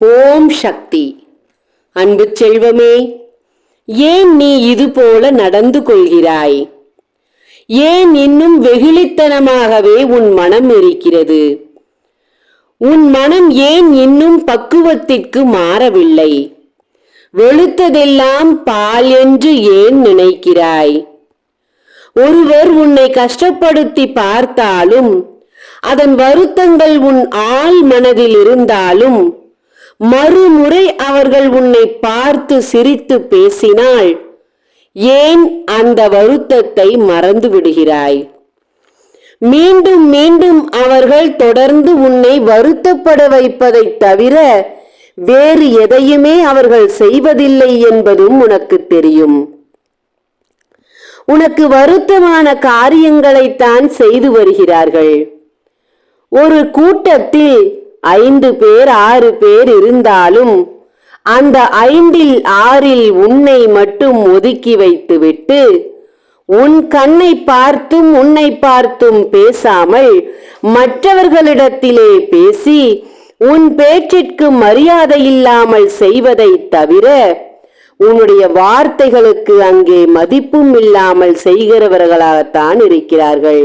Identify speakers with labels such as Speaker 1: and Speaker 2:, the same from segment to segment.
Speaker 1: ஓம் சக்தி. அன்பு செல்வமே ஏன் நீ இது போல நடந்து கொள்கிறாய்? ஏன் இன்னும் வெகுளித்தனமாகவே உன் மனம் இருக்கிறது? உன் மனம் ஏன் இன்னும் பக்குவத்திற்கு மாறவில்லை? வெளுத்ததெல்லாம் பால் என்று ஏன் நினைக்கிறாய்? ஒருவர் உன்னை கஷ்டப்படுத்தி பார்த்தாலும் அதன் வருத்தங்கள் உன் ஆள் மனதில் இருந்தாலும் மறுமுறை அவர்கள் உன்னை பார்த்து சிரித்து பேசினால் ஏன் அந்த வருத்தத்தை மறந்து விடுகிறாய்? மீண்டும் மீண்டும் அவர்கள் தொடர்ந்து உன்னை வருத்தப்பட வைப்பதைத் தவிர வேறு எதையுமே அவர்கள் செய்வதில்லை என்பதும் உனக்கு தெரியும். உனக்கு வருத்தமான காரியங்களைத்தான் செய்து வருகிறார்கள். ஒரு கூட்டத்தில் ஐந்து பேர் ஆறு பேர் இருந்தாலும் அந்த ஐந்தில் ஆறில் உன்னை மட்டும் ஒதுக்கி வைத்துவிட்டு உன் கண்ணை பார்த்தும் உன்னை பார்த்தும் பேசாமல் மற்றவர்களிடத்திலே பேசி உன் பேச்சிற்கு மரியாதை இல்லாமல் செய்வதை தவிர உன்னுடைய வார்த்தைகளுக்கு அங்கே மதிப்பும் இல்லாமல் செய்கிறவர்களாகத்தான் இருக்கிறார்கள்.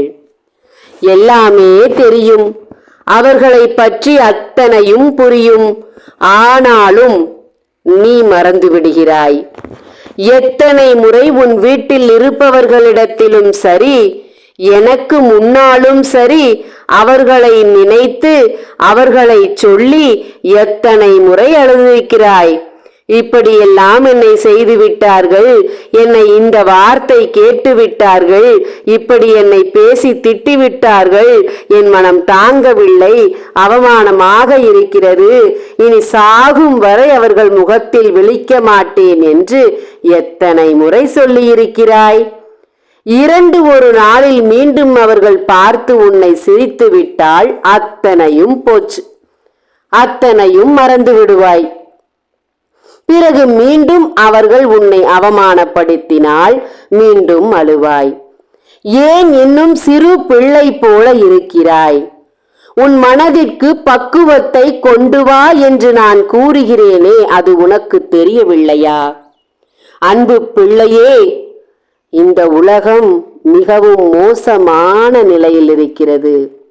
Speaker 1: எல்லாமே தெரியும். அவர்களை பற்றி அத்தனையும் புரியும். ஆனாலும் நீ மறந்து விடுகிறாய் எத்தனை முறை உன் வீட்டில் இருப்பவர்களிடத்திலும் சரி எனக்கு முன்னாலும் சரி அவர்களை நினைத்து அவர்களை சொல்லி எத்தனை முறை அழுதிருக்கிறாய் இப்படியெல்லாம் என்னை செய்து விட்டார்கள் என்னை இந்த வார்த்தை கேட்டு விட்டார்கள் இப்படி என்னை பேசி திட்டி விட்டார்கள் என் மனம் தாங்கவில்லை. அவமானமாக இருக்கிறது. இனி சாகும் வரை அவர்கள் முகத்தில் விழிக்க மாட்டேன் என்று எத்தனை முறை சொல்லியிருக்கிறாய்? இரண்டு ஒரு நாளில் மீண்டும் அவர்கள் பார்த்து உன்னை சிரித்து விட்டால் அத்தனையும் போச்சு. அத்தனையும் மறந்து விடுவாய் பிறகு மீண்டும் அவர்கள் உன்னை அவமானப்படுத்தினால் மீண்டும் அழுவாய். ஏன் இன்னும் சிறு பிள்ளை போல இருக்கிறாய்? உன் மனதிற்கு பக்குவத்தை கொண்டு வா என்று நான் கூறுகிறேனே அது உனக்கு தெரியவில்லையா? அன்பு பிள்ளையே இந்த உலகம் மிகவும் மோசமான நிலையில் இருக்கிறது.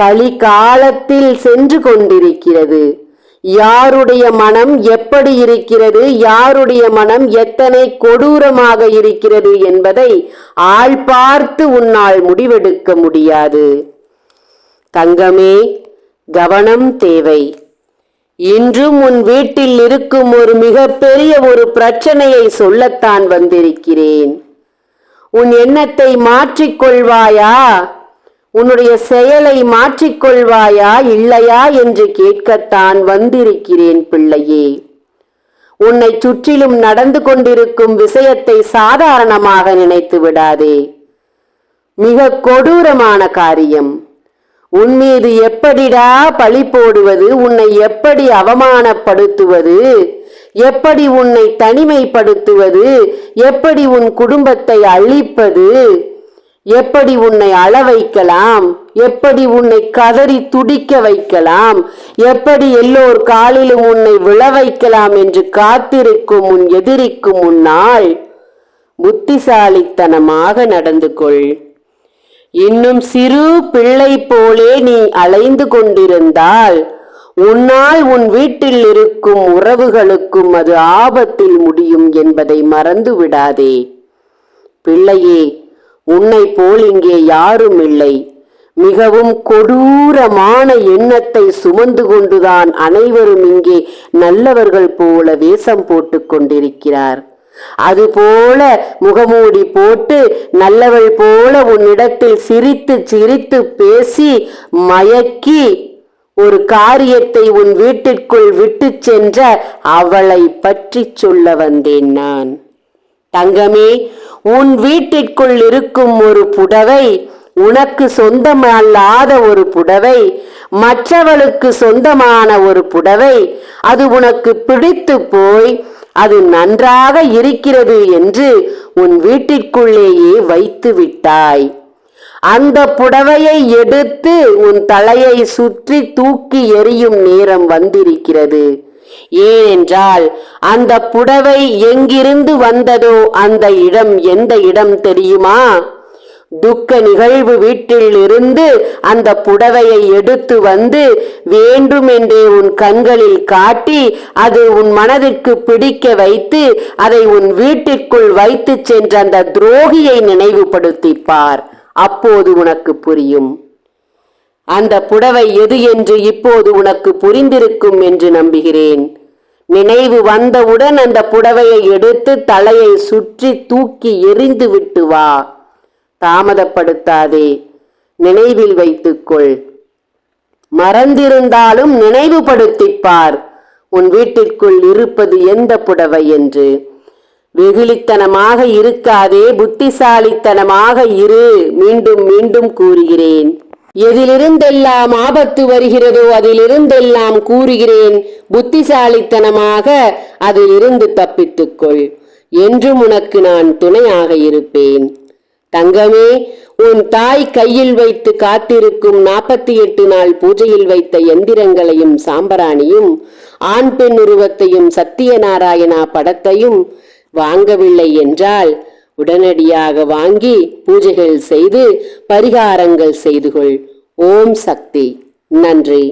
Speaker 1: கலிகாலத்தில் சென்று கொண்டிருக்கிறது. யாருடைய மனம் எப்படி இருக்கிறது யாருடைய மனம் எத்தனை கொடூரமாக இருக்கிறது என்பதை ஆள் பார்த்து உன்னால் முடிவெடுக்க முடியாது. தங்கமே கவனம் தேவை. இன்றும் உன் வீட்டில் இருக்கும் ஒரு மிகப்பெரிய ஒரு பிரச்சனையை சொல்லத்தான் வந்திருக்கிறேன். உன் எண்ணத்தை மாற்றிக்கொள்வாயா? உன்னுடைய செயலை மாற்றிக்கொள்வாயா இல்லையா என்று கேட்கத்தான் வந்திருக்கிறேன் பிள்ளையே. உன்னை சுற்றிலும் நடந்து கொண்டிருக்கும் விஷயத்தை சாதாரணமாக நினைத்து விடாதே. மிக கொடூரமான காரியம். உன் மீது எப்படிடா பழி போடுவது உன்னை எப்படி அவமானப்படுத்துவது எப்படி உன்னை தனிமைப்படுத்துவது எப்படி உன் குடும்பத்தை அழிப்பது எப்படி உன்னை அள வைக்கலாம் எப்படி உன்னை கதறி துடிக்க வைக்கலாம்? எப்படி எல்லோர் காலிலும் உன்னை விழ வைக்கலாம் என்று காத்திருக்கும் உன் எதிரிக்கும் முன்னால் புத்திசாலித்தனமாக நடந்து கொள். இன்னும் சிறு பிள்ளை போலே நீ அலைந்து கொண்டிருந்தால் உன்னால் உன் வீட்டில் இருக்கும் உறவுகளுக்கும் அது ஆபத்தில் முடியும் என்பதை மறந்து விடாதே பிள்ளையே உன்னை போல் இங்கே யாரும் இல்லை. மிகவும் கொடூரமான எண்ணத்தை சுமந்து கொண்டுதான் அனைவரும் இங்கே நல்லவர்கள் போல வேஷம் போட்டு கொண்டிருக்கிறார். அதுபோல முகமூடி போட்டு நல்லவள் போல உன்னிடத்தில் சிரித்து சிரித்து பேசி மயக்கி ஒரு காரியத்தை உன் வீட்டிற்குள் விட்டு சென்ற அவளை பற்றி சொல்ல வந்தேன் நான். தங்கமே உன் வீட்டிற்குள் இருக்கும் ஒரு புடவை உனக்கு சொந்தமல்லாத ஒரு புடவை மற்றவளுக்கு சொந்தமான ஒரு புடவை அது உனக்கு பிடித்து போய் அது நன்றாக இருக்கிறது என்று உன் வீட்டிற்குள்ளேயே வைத்து விட்டாய். அந்த புடவையை எடுத்து உன் தலையை சுற்றி தூக்கி எறியும் நேரம் வந்திருக்கிறது. ஏனென்றால் அந்த புடவை எங்கிருந்து வந்ததோ அந்த இடம் எந்த இடம் தெரியுமா? துக்க நிகழ்வு வீட்டில் இருந்து அந்த புடவையை எடுத்து வந்து வேண்டுமென்றே உன் கண்களில் காட்டி அது உன் மனதிற்கு பிடிக்க வைத்து அதை உன் வீட்டிற்குள் வைத்து சென்ற அந்த துரோகியை நினைவுபடுத்திப்பார். அப்போது உனக்கு புரியும். அந்த புடவை எது என்று இப்போது உனக்கு புரிந்திருக்கும் என்று நம்புகிறேன். நினைவு வந்தவுடன் அந்த புடவையை எடுத்து தலையை சுற்றி தூக்கி எறிந்து விட்டு வா. தாமதப்படுத்தாதே. நினைவில் வைத்துக்கொள். மறந்திருந்தாலும் நினைவுபடுத்திப்பார். உன் வீட்டிற்குள் இருப்பது எந்த புடவை என்று. வெகுளித்தனமாக இருக்காதே. புத்திசாலித்தனமாக இரு. மீண்டும் மீண்டும் கூறுகிறேன். எதிலிருந்தெல்லாம் ஆபத்து வருகிறதோ அதிலிருந்தெல்லாம் கூறுகிறேன். புத்திசாலித்தனமாக அதிலிருந்து தப்பித்துக்கொள். என்றும் உனக்கு நான் துணையாக இருப்பேன். தங்கமே உன் தாய் கையில் வைத்து காத்திருக்கும் நாற்பத்தி எட்டு நாள் பூஜையில் வைத்த எந்திரங்களையும் சாம்பராணியும் ஆண் பெண் உருவத்தையும் சத்தியநாராயணா படத்தையும் வாங்கவில்லை என்றால் உடனடியாக வாங்கி பூஜைகள் செய்து பரிகாரங்கள் செய்து கொள் ஓம் சக்தி. நன்றி.